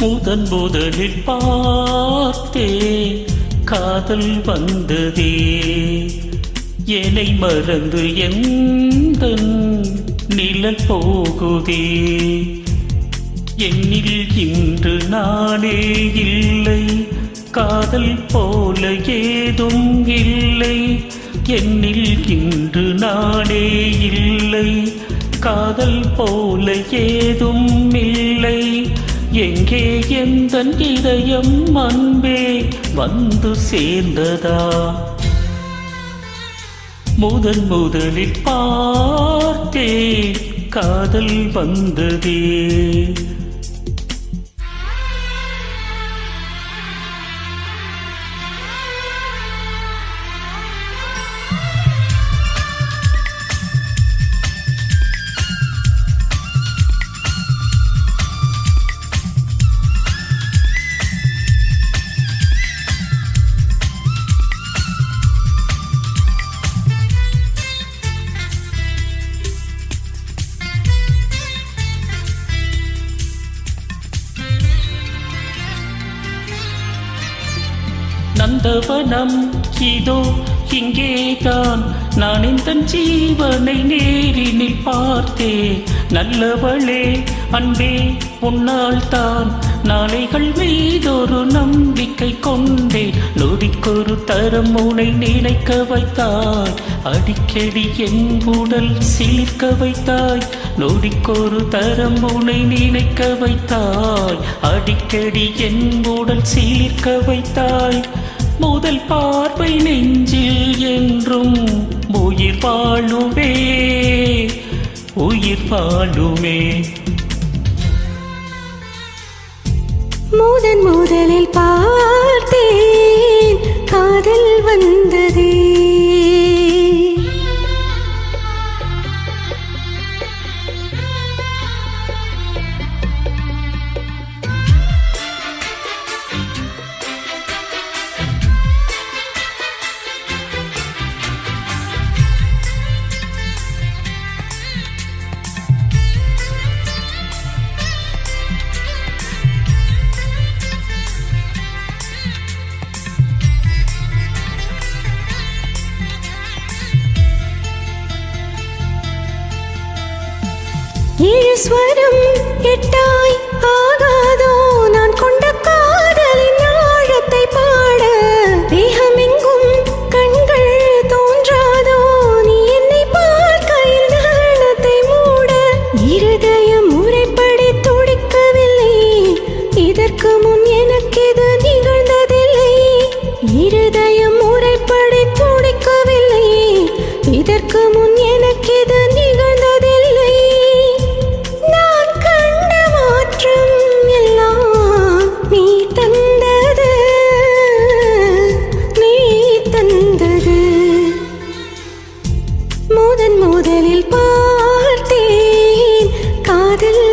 முதன் முதலில் பார்த்தே காதல் வந்ததே. என்னை மறந்து எந்த நிழல் போகுதே. என்னில் இன்று நானே இல்லை காதல் போல ஏதும் இல்லை. என்னில் இன்று நானே இல்லை காதல் போல ஏதும் இல்லை. எங்கே எந்த இதயம் அன்பே வந்து சேர்ந்ததா? முதன் முதலில் பார்த்தே காதல் வந்ததே. நந்தவனம். இதோ இங்கேதான் நான் இந்த ஜீவனை நேரினில் பார்த்தேன். நல்லவளே அன்பே உன்னால் தான் நாளைகள் மீதொரு நம்பிக்கை கொண்டே நொடிக்கொரு தரம் உனை நினைக்க வைத்தாய். அடிக்கடி என் உடல் சிலிர்க்க வைத்தாய். நொடிக்கொரு தரம் உனை நினைக்க வைத்தாய். அடிக்கடி என் உடல் சிலிர்க்க வைத்தாய். முதல் பார்வை நெஞ்சில் என்றும் உயிர் வாழுமே உயிர் வாழுமே. முதன் முதலில் பார் ஏழு ஸ்வரம் எட்டாய் ஆகாதோ நான் கொண்ட காதலின் ஆழத்தை பாட. தேகமெங்கும் கண்கள் தோன்றாதோ நீ என்னை பார்க்கையில் நாணத்தை மூட. இருதயம் முறைப்படி துடிக்கவில்லை இதற்கு முன் எனக்கு இது நிகழ்ந்ததில்லை. இருதயம் முறைப்படி துடிக்கவில்லை இதற்கு முன் காதல்